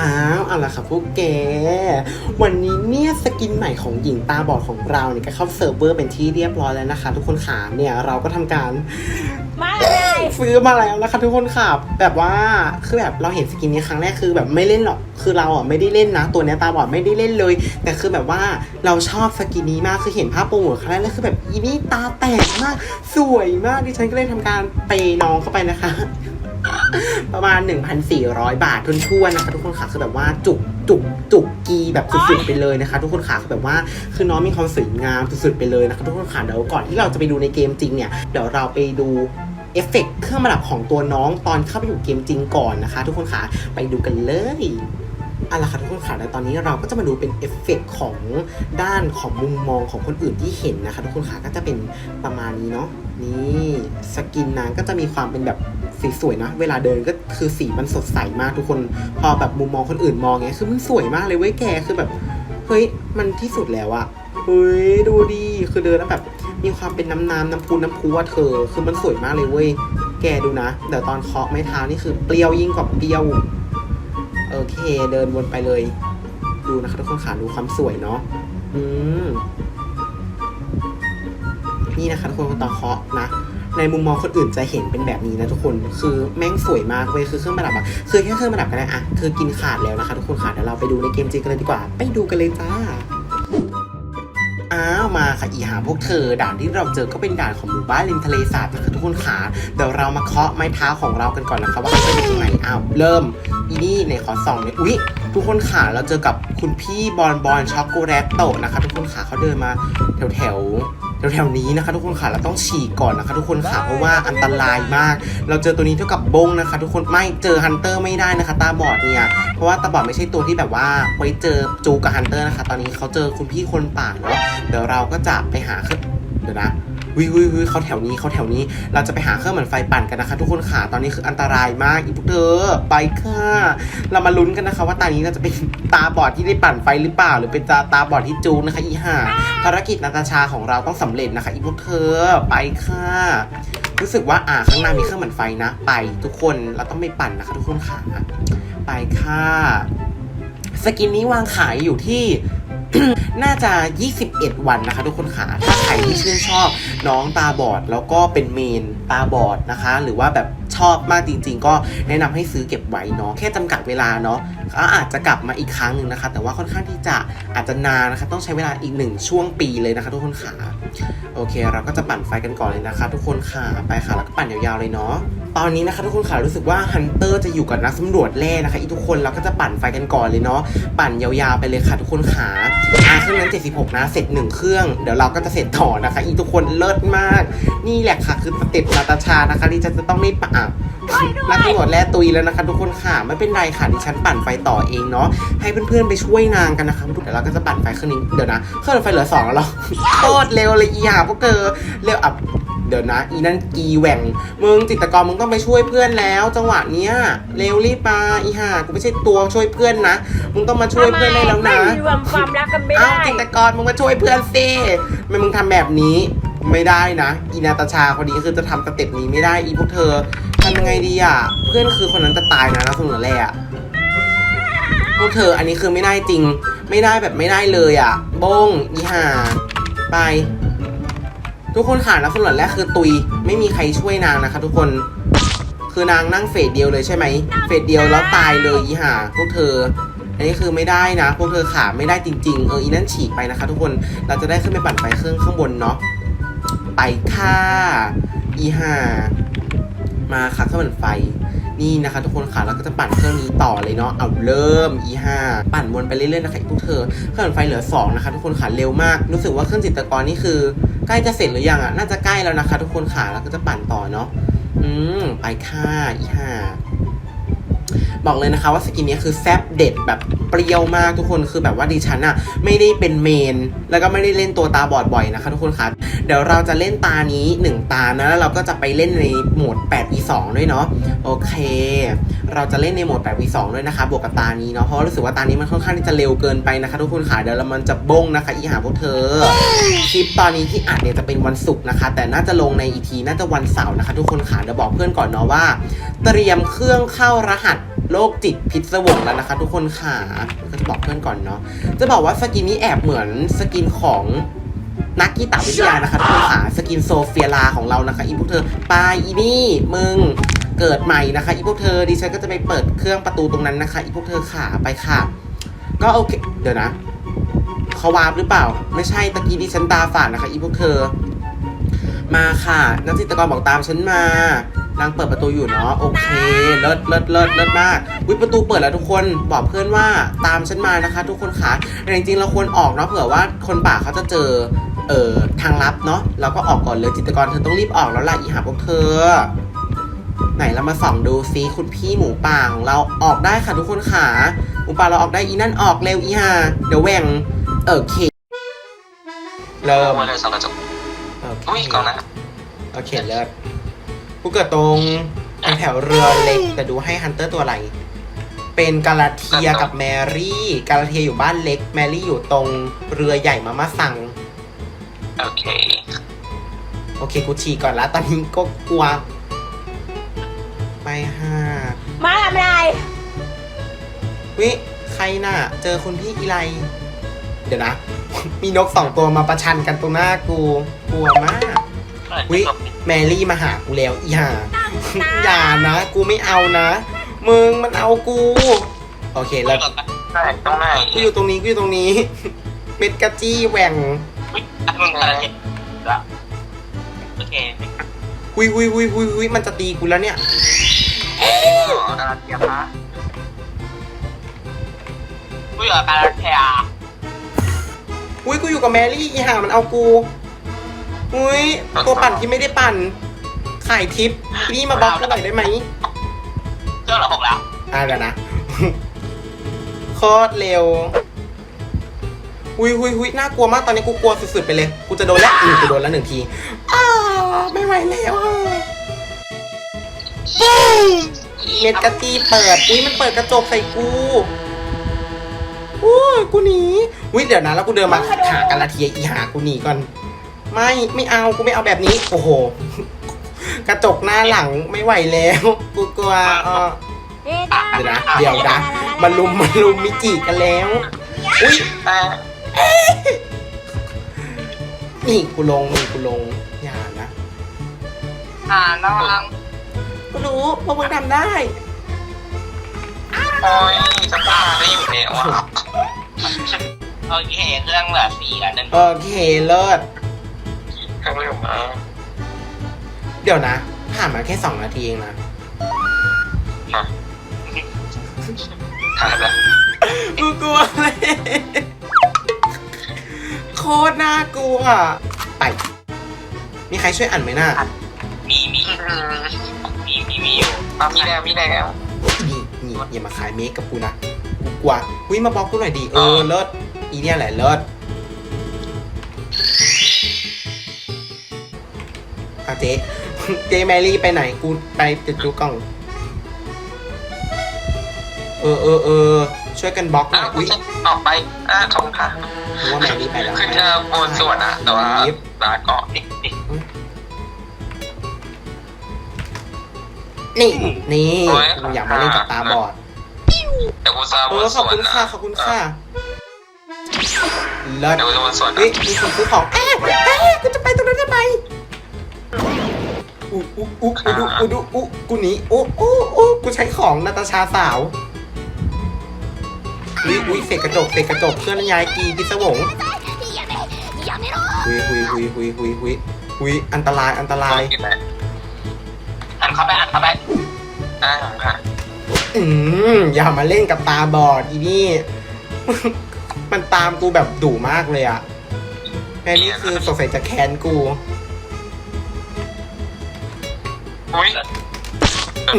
อ้าวเอาละค่ะพวกแก วันนี้เนี่ยสกินใหม่ของหญิงตาบอดของเราเนี่ยก็เข้าเซิร์ฟเวอร์เป็นที่เรียบร้อยแล้วนะคะ ทุกคนขาเนี่ยเราก็ทำการมาเลยซื้อมาแล้วนะคะ ทุกคนค่ะแบบว่าคือแบบเราเห็นสกินนี้ครั้งแรกคือแบบไม่เล่นหรอกคือเราอะไม่ได้เล่นนะ ตัวเนี้ยตาบอดไม่ได้เล่นเลย แต่คือแบบว่าเราชอบสกินนี้มากคือเห็นภาพโปรโมทครั้งแรกแล้วคือแบบอีนี่ตาแตกมาก สวยมากดิฉันก็เลยทำการเปย์น้องเข้าไปนะคะ ประมาณ 1,400 บาททุนทั่วๆนะคะทุกคนค่ะคือแบบว่าจุกจุกจุกกีแบบสุดๆไปเลยนะคะ ทุกคนค่ะคือแบบว่าคือน้องมีความสวยงามสุดๆไปเลยนะคะทุกคนค่ะเดี๋ยวก่อนที่เราจะไปดูในเกมจริงเนี่ยเดี๋ยวเราไปดูเอฟเฟกต์เครื่องประดับของตัวน้องตอนเข้าไปอยู่เกมจริงก่อนนะคะ ทุกคนค่ะไปดูกันเลย เอาละค่ะทุกคนค่ะและตอนนี้เราก็จะมาดูเป็นเอฟเฟกต์ของด้านของมุมมองของคนอื่นที่เห็นนะคะทุกคนค่ะก็จะเป็นประมาณนี้เนาะนี่สกินนางก็จะมีความเป็นแบบสีสวยนะ เวลาเดินก็คือสีมันสดใสมากทุกคน พอแบบมุมมองคนอื่นมองเงี้ยคือมันสวยมากเลยเว้ยแกคือแบบเฮ้ยมันที่สุดแล้วอะเฮ้ยดูดีคือเดินแล้วแบบมีความเป็นน้ำน้ำน้ำพุน้ำพุอะเธอ คือมันสวยมากเลยเว้ยแกดูนะเดี๋ยวตอนเคาะไม้เท้านี่คือเปรี้ยวยิ่งกว่าเปรี้ยว อเค เดินวนไปเลย ดูนะคะทุกคนขาดูความสวยเนาะอืมนี่นะคะทุกคนตอเคาะนะในมุมมองคนอื่นจะเห็นเป็นแบบนี้นะทุกคน คือแม่งสวยมากเว้ย คือเครื่องประดับอะคือแค่เครื่องประดับก็ได้อะคือกินขาดแล้วนะคะทุกคนค่ะเดี๋ยวเราไปดูในเกมจริงกันเลยดีกว่า ไปดูกันเลยจ้า อ้าวมาค่ะอีหาพวกเธอ ด่านที่เราเจอก็เป็นด่านของหมู่บ้านริมทะเลสาบนะคะทุกคนขาเดี๋ยวเรามาเคาะไม้เท้าของเรากันก่อนนะคะว่าจะเป็นยังไงอ้าวเริ่มอีนี่ในขอส่องเลยอุ๊ยทุกคนขาเราเจอกับคุณพี่บอลบอลช็อกโกแลตโตะนะคะ ทุกคนขาเขาเดินมาแถวแถว แถวแถวๆนี้นะคะ ทุกคนขาเราต้องฉีกก่อนนะคะ ทุกคนขาเพราะว่าอันตรายมาก เราเจอตัวนี้เท่ากับบงนะคะ ทุกคนไม่เจอฮันเตอร์ไม่ได้นะคะ ตาบอดเนี่ยเพราะว่าตาบอดไม่ใช่ตัวที่แบบว่าไว้เจอจูกับฮันเตอร์นะคะ ตอนนี้เขาเจอคุณพี่คนป่าเนาะเดี๋ยวเราก็จะไปหาเดี๋ยวนะ วิววิววิวเขาแถวนี้เขาแถวนี้ เราจะไปหาเครื่องเหมือนไฟปั่นกันนะคะ ทุกคนขาตอนนี้คืออันตรายมากอีพวกเธอไปค่ะเรามาลุ้นกันนะคะ ว่าตานี้เราจะเป็นตาบอดที่ได้ปั่นไฟหรือเปล่า หรือเป็นตาตาบอดที่จูนะคะ อีห่าภารกิจนาตาชาของเราต้องสำเร็จนะคะอีพวกเธอไปค่ะรู้สึกว่าอ่าข้างหน้ามีเครื่องปั่นไฟนะ ไปทุกคนเราต้องไปปั่นนะคะ ทุกคนขาไปค่ะสกินนี้วางขายอยู่ที่ น่าจะ 21 วันนะคะ ทุกคนขาถ้าใครที่ชื่นชอบน้องตาบอดแล้วก็เป็นเมนตาบอดนะคะ หรือว่าแบบชอบมากจริง ๆ ก็แนะนำให้ซื้อเก็บไว้เนาะแค่จำกัดเวลาเนาะก็อาจจะกลับมาอีกครั้งหนึ่งนะคะ แต่ว่าค่อนข้างที่จะอาจจะนานนะคะ ต้องใช้เวลาอีกหนึ่งช่วงปีเลยนะคะ ทุกคนขาโอเค เราก็จะปั่นไฟกันก่อนเลยนะคะ ทุกคนขาไปค่ะแล้วก็ปั่นยาวๆเลยเนาะตอนนี้นะคะทุกคนขารู้สึกว่าฮันเตอร์จะอยู่กับนักสำรวจแร่นะคะอีทุกคนเราก็จะปั่นไฟกันก่อนเลยเนาะปั่นยาวๆไปเลยค่ะทุกคนขา อ่าเครื่องนั้น 76 นะ เสร็จหนึ่งเครื่อง เดี๋ยวเราก็จะเสร็จต่อนะคะ อีทุกคนเลิศมาก นี่แหละค่ะ คือสเต็ปนาตาชานะคะที่จะจะต้องรีบปั่นอะนักตำรวจแร่ตุยแล้วนะคะ ทุกคนค่ะ ไม่เป็นไรค่ะดิฉันปั่นไฟต่อเองเนาะ ให้เพื่อนๆไปช่วยนางกันนะคะเดี๋ยวเราก็จะปั่นไฟเครื่องนี้ เดี๋ยวนะ เครื่องไฟเหลือสองแล้วเหรอโคตรเร็วเลยอีห่าพวกเธอเร็วอับ เดี๋ยวนะ อีนั่นกีแหว่ง มึงจิตรกรมึงต้องไปช่วยเพื่อนแล้ว จังหวะเนี้ยเร็วรีบมาอีห่ากูไม่ใช่ตัวช่วยเพื่อนนะ มึงต้องมาช่วยเพื่อนได้แล้วนะไม่มีความความรักกันไม่เอ้าได้จิตรกรมึงมาช่วยเพื่อนสิทำไมมึงทำแบบนี้ไม่ได้นะ อีนาตาชาคนนี้คือจะทำสเต็ปนี้ไม่ได้อีพวกเธอทำยังไงดีอะ เพื่อนคือคนนั้นจะตายนะแล้วเสมอแรกอะพวกเธออันนี้คือไม่ได้จริง ไม่ได้แบบไม่ได้เลยอะบงอีห่าไป ทุกคนขาดแล้วสำรวจแรกคือตุย ไม่มีใครช่วยนางนะคะ ทุกคนคือนางนั่งเฟสเดียวเลยใช่ไหมเฟสเดียวแล้วตายเลยอีห่าพวกเธอ อันนี้คือไม่ได้นะ พวกเธอขาไม่ได้จริง ๆ เอออีนั่นฉีกไปนะคะ ทุกคนเราจะได้ขึ้นไปปั่นไฟเครื่องข้างบนเนาะไปค่ะอีห่ามาค่ะเครื่องปั่นไฟ นี่นะคะ ทุกคนค่ะเราก็จะปั่นเครื่องนี้ต่อเลยเนาะเอาเริ่ม e5 ปั่นวนไปเรื่อยๆนะคะพวกเธอเครื่องไฟเหลือสองนะคะ ทุกคนค่ะเร็วมาก รู้สึกว่าเครื่องจิตกรนี่คือ ใกล้จะเสร็จหรือยังอะน่าจะใกล้แล้วนะคะ ทุกคนค่ะเราก็จะปั่นต่อเนาะอืมไปค่ะ e5 บอกเลยนะคะว่าสกินนี้คือแซบเด็ดแบบ เปรี้ยวมากทุกคนคือแบบว่าดิฉันอะไม่ได้เป็นเมน แล้วก็ไม่ได้เล่นตัวตาบอดบ่อยนะคะทุกคนคะเดี๋ยวเราจะเล่นตานี้ 1 ตานะแล้วเราก็จะไปเล่นในโหมด 8v2 ด้วยเนาะโอเค เราจะเล่นในโหมด 8v2 ด้วยนะคะบวกกับตานี้เนาะเพราะรู้สึกว่าตานี้มันค่อนข้างที่จะเร็วเกินไปนะคะ ทุกคนค่ะเดี๋ยวมันจะบงนะคะอีหาพวกเธอคลิปตอนนี้ที่อัดเนี่ยจะเป็นวันศุกร์นะคะ แต่น่าจะลงในอีทีน่าจะวันเสาร์นะคะ ทุกคนค่ะเดี๋ยวบอกเพื่อนก่อนเนาะว่า เตรียมเครื่องเข้ารหัสโรคจิตพิษสวงแล้วนะคะ ทุกคนค่ะก็จะบอกเพื่อนก่อนเนาะจะบอกว่าสกินนี้แอบเหมือนสกินของนักกีตาวิทยานะคะทุกคนค่ะสกินโซเฟียลาของเรานะคะอีพวกเธอปาอีนี่มึงเกิดใหม่นะคะอีพวกเธอดิฉันก็จะไปเปิดเครื่องประตูตรงนั้นนะคะอีพวกเธอค่ะไปค่ะ ก็โอเคเดี๋ยวนะเขาวาร์ปหรือเปล่า ไม่ใช่ตะกี้ดิฉันตาฝาดนะคะอีพวกเธอ มาค่ะนักจิตกรบอกตามฉันมา นางเปิดประตูอยู่เนาะโอเคเลิศเลิศเลิศเลิศมากวิประตูเปิดแล้วทุกคนบอกเพื่อนว่าตามฉันมานะคะ ทุกคนค่ะแต่จริงๆเราควรออกเนาะเผื่อว่าคนป่าเขาจะเจอเอ่อทางลับเนาะเราก็ออกก่อนเลยจิตรกรเธอต้องรีบออกแล้วล่ะอีหาพวกเธอ ไหนเรามาส่องดูซิคุณพี่หมูป่าของเราออกได้ค่ะทุกคนค่ะหมูป่าเราออกได้อีนั่นออกเร็วอีห่าเดี๋ยวแหว่งเออเคเริ่มมาเลยสองกระจกโอเคอุ้ยกล่องนะโอเคเลิศ กูเกิดตรงแถวๆเรือเล็ก แต่ดูให้ฮันเตอร์ตัวอะไร เป็นกาลาเทียกับแมรี่ กาลาเทียอยู่บ้านเล็ก แมรี่อยู่ตรงเรือใหญ่มามาสั่ง โอเค โอเค กูฉี่ก่อนละตอนนี้ก็กลัว ไปห้ามาทำอะไรวิ ใครน่ะ เจอคุณพี่อีไล เดี๋ยวนะ มีนกสองตัวมาประชันกันตรงหน้ากูกลัวมากอุ๊ย แมรี่มาหากูแล้วอีห่าอย่านะ กูไม่เอานะ มึงมันเอากู โอเคแล้วได้ต้องได้กูอยู่ตรงนี้กูอยู่ตรงนี้ เม็ดกะจี้แหว่งอุ้ยอันมึงอะไรละโอเคหุยหุยหุยหุยหุยมันจะตีกูแล้วเนี่ยการันเทียพะอุ้ยเหรอการันเทียอุ้ยกูอยู่กับแมรี่อีห่ามันเอากู อุ้ยตัวปั่นที่ไม่ได้ปั่น ขายทิปที่นี่มาบล็อกกูหน่อยได้ไหมเจ้าเหรอหกแล้วอะเดี๋ยวนะโคตรเร็วหุยหุยหุยน่ากลัวมากตอนนี้กูกลัวสุดๆไปเลย กูจะโดนแล้วอืมกูโดนแล้วหนึ่งทีอ้าวไม่ไหวแล้วอะเม็ดกะจีเปิดอุ้ยมันเปิดกระจกใส่กูอุ้ยกูหนีอุ้ยเดี๋ยวนะแล้วกูเดินมาหากาลาเทียอีหากูหนีก่อน ไม่ไม่เอากูไม่เอาแบบนี้ โอ้โห กระจกหน้าหลังไม่ไหวแล้วกูกลัวเออเดี๋ยวนะเดี๋ยวนะมาลุมมาลุมมิจิกันแล้วอุ้ยแต่นี่กูลงนี่กูลงอย่านะอ่าระวังกูรู้ว่ามึงทำได้โอ้ยจะตายได้อยู่แล้วอะโอเคเครื่องเหลือสี่อันนึงโอเคเลิศเครื่อ งเร็วมากเดี๋ยวนะ ผ่านมาแค่สองนาทีเองนะถ่ายแล้วกูกลัวเลยโคตรน่ากลัวไป มีใครช่วยอ่านไหมน่ามีมีมีมีมีอยู่อะมีแล้วมีแล้วนี่นี่อย่ามาขายเมคกับกูนะกูกลัวหุ้ยมาบอกกูหน่อยดิเออเลิศอีเนี่ยแหละเลิศ เอาเจ๊ เจ๊แมรี่ไปไหนกูไปจุดดูกล่อง เออเออเออช่วยกันบล็อกหน่อ้าอวยอุ้ยออกไปอ่าขอบคุณค่ะรู้ว่าแมรี่ไปแล้วคือเธอบนส่วนอะแต่ว่าลิฟต์ลาเกาะนิดนิดนี่ นี่กูอยากมาเล่นกับตาบอดเดี๋ยวกูจะเอบนอขส่อบวนคุณค่ะขอบคุณค่ะเลิศเดี๋ยวกูจะบนส่วนเฮ้ยมีคนซื้อของเอ๊ะเอ๊ะกูจะไปตรงนั้นทำไม อู้อู้อู้กูดูกูดูอู้กูหนีอู้อู้อู้กูใช้ของนาตาชาสาวอุ้ยอุ้ยเศษกระจกเศษกระจกเคลื่อนย้ายกีพิศวงหุยหุยหุยหุยหุยหุยหุยอันตรายอันตรายอันเข้าไปอันเข้าไปอ่าค่ะอืมอย่ามาเล่นกับตาบอดอีนี่ มันตามกูแบบดุมากเลยอะแม่นี่คือสงสัยจะแค้นกู อุ้ยอื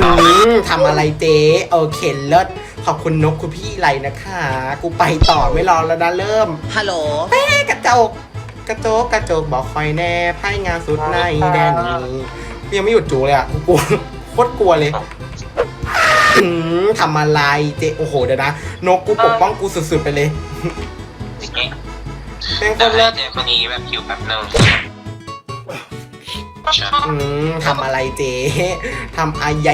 มทำอะไรเจ๊โอเคเลิศขอบคุณนกคุณพี่ไรนะคะ กูไปต่อไม่รอแล้วนะเริ่มฮัลโหลแม่กระจก กระจกกระจกบอกคอยแน่ไพ่งานสุดในแดนนี้กูยังไม่หยุดจูเลยอะกูกลัวโคตรกลัวเลยอืมทำอะไรเจ๊โอ้โหเดี๋ยวนะนกกูปกป้องกูสุดๆไปเลยแม่งโคเดี๋ยวตรเลิศเจอคนนี้แบบคิวแบบนึง อืมทำอะไรเจ๊ทำอะไร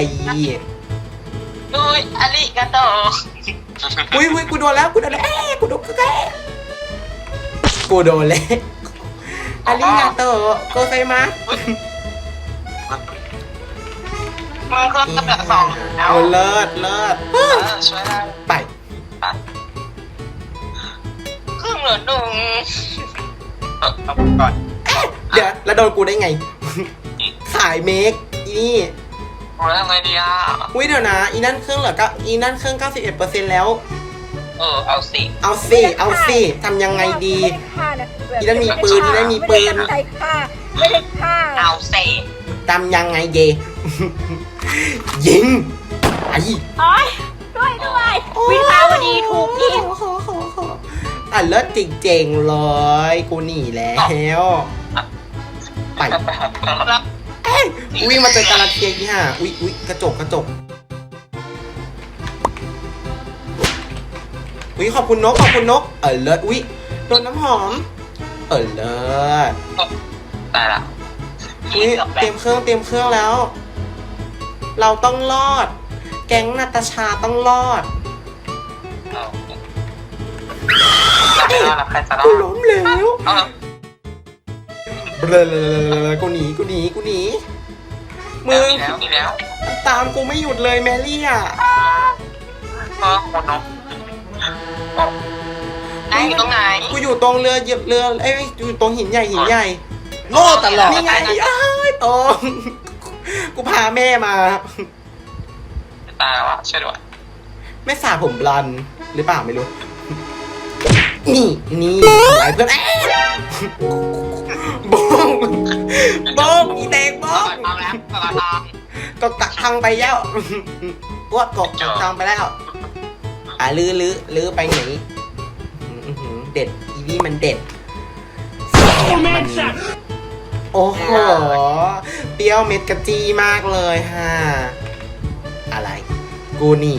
อุ้ยอาริกาโตอุ้ยอุ้ยกูโดนแล้วกูโดนแล้วเอ๊ะกูโดนกูแก่กูโดนแล้วอาริงาโตโกไซมะมึงเครื่องกระเดือกสองแล้วโอ้เลิศเลิศเออช่วยได้ไปเครื่องเหลือหนึ่งเออเอาก่อนเดี๋ยวแล้วโดนกูได้ไง ขายเมคอีนี่โอ้ยทำไงดีอะ อุ้ยเดี๋ยวนะ อีนั่นเครื่องเหลือก็อีนั่นเครื่อง 91%แล้ว เออ เอาสิ เอาสิเอาสิทำยังไงดีไม่ได้ฆ่านะแบบอีนั่นมีปืนอีนั่นมีปืน ไม่ได้ตั้งใจฆ่าไม่ได้ฆ่าเอาเซทำยังไงเย ยิงไอ้โอ๊ยด้วยด้วยวิภาวดีถูกยิง อะเลิศจริงๆเลยกูหนีแล้ว ไปรับวิ่งมาเจอการาเทียยี่ห้าอุ้ยอุ้ยกระจกกระจกอุ้ยขอบคุณนกขอบคุณนก เออเลิศอุ้ยโดนน้ำหอม เออเลิศตายละอุ้ยเตรียมเครื่องเตรียมเครื่องแล้ว เราต้องรอด แก๊งนาตาชาต้องรอดไม่รอดแล้วใครจะรอกูดล้มแล้ว เออ เบลอกูหนีกูหนีกูหนีมึงมีแล้วมีแล้วตามกูไม่หยุดเลยแมรี่อะเออคนนกไอ้อยู่ตรงไหนกูอยู่ตรงเรือเหยียบเรือเอ้ยอยู่ตรงหินใหญ่หินใหญ่โง่ตลอดนี่ไงอ้ายตรงกูพาแม่มาตายวอะช่วยด้วยแม่สาผมบลอนหรือเปล่าไม่รู้ นี่นี่หลายเพื่อนเอ๊ งบ้องอีแตงบ้องเอาแล้วเอาแล้วก็กักทางไปแล้วว่ากกกักทางไปแล้ว อะลื้อลื้อลื้อไปไหนอื้อหือเด็ดอีนี่มันเด็ดมันโอ้โหเปรี้ยวเม็ดกระจีมากเลยฮะอะไร กูหนี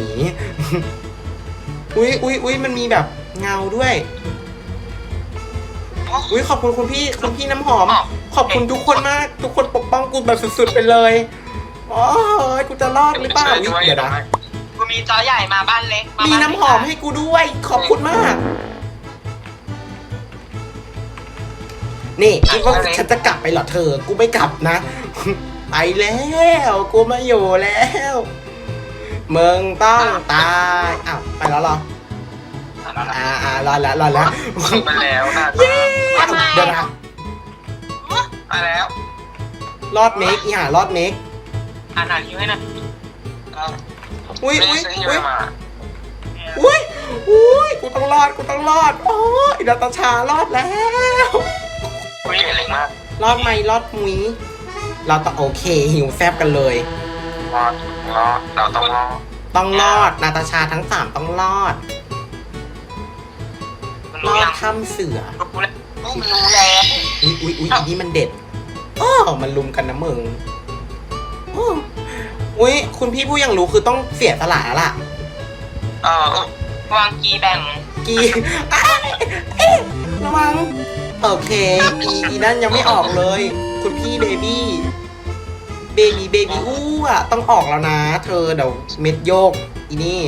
อุ้ยอุ้ยอุ้ยมันมีแบบเงาด้วย อุ้ยขอบคุณคุณพี่คุณพี่น้ำหอม ขอบคุณทุกคนมาก ทุกคนปกป้องกูแบบสุดๆไปเลยโอ้ยกูจะรอดหรือเปล่าอุ๊ยเดี๋ยวนะกูมีจอใหญ่มาบ้านเล็กมีน้ำหอมให้กูด้วย ขอบคุณมาก นี่คิดว่าฉันจะกลับไปเหรอเธอ กูไม่กลับนะ ไปแล้ว กูไม่อยู่แล้วมึงต้องตายอ้าวไปแล้วเหรอ อ่าอ่ารอดแล้วรอดแล้วไปแล้วนะเย้เดี๋ยวนะ ไปแล้วรอดเมคอีห่ารอดเมคอ่านอ่านคิวให้นะอุ้ยไม่อุ้ยได้ซื้ออุ้ยมาอุ้ยอุ้ยกูต้องรอดกูต้องรอดโอ้ยนาตาชารอดแล้ว อุ้ยเล็กมากรอดไหมรอดมุ้ยเราต้องโอเคหิวแซบกันเลย รอดรอดเราต้องรอดต้องรอดนาตาชาทั้งสามต้องรอดมันรรู้อดยังถ้ำเสือรู้แล้ว มันรู้แล้วอุ้ยอุ้ยอุ้ยอันนี้มันเด็ดอ้อมันลุมกันนะมึงอ้ออุ้ยคุณพี่ผู้ยังรู้คือต้องเสียสละแล้วล่ะ เออวางกีแบ่งกีอ้ายเอ๊ะระวังโอเคอีอีนั่นยังไม่ออกเลย คุณพี่เบบี้ เบบี้เบบี้อู้อะต้องออกแล้วนะ เธอเดี๋ยวเม็ดโยก อีนี่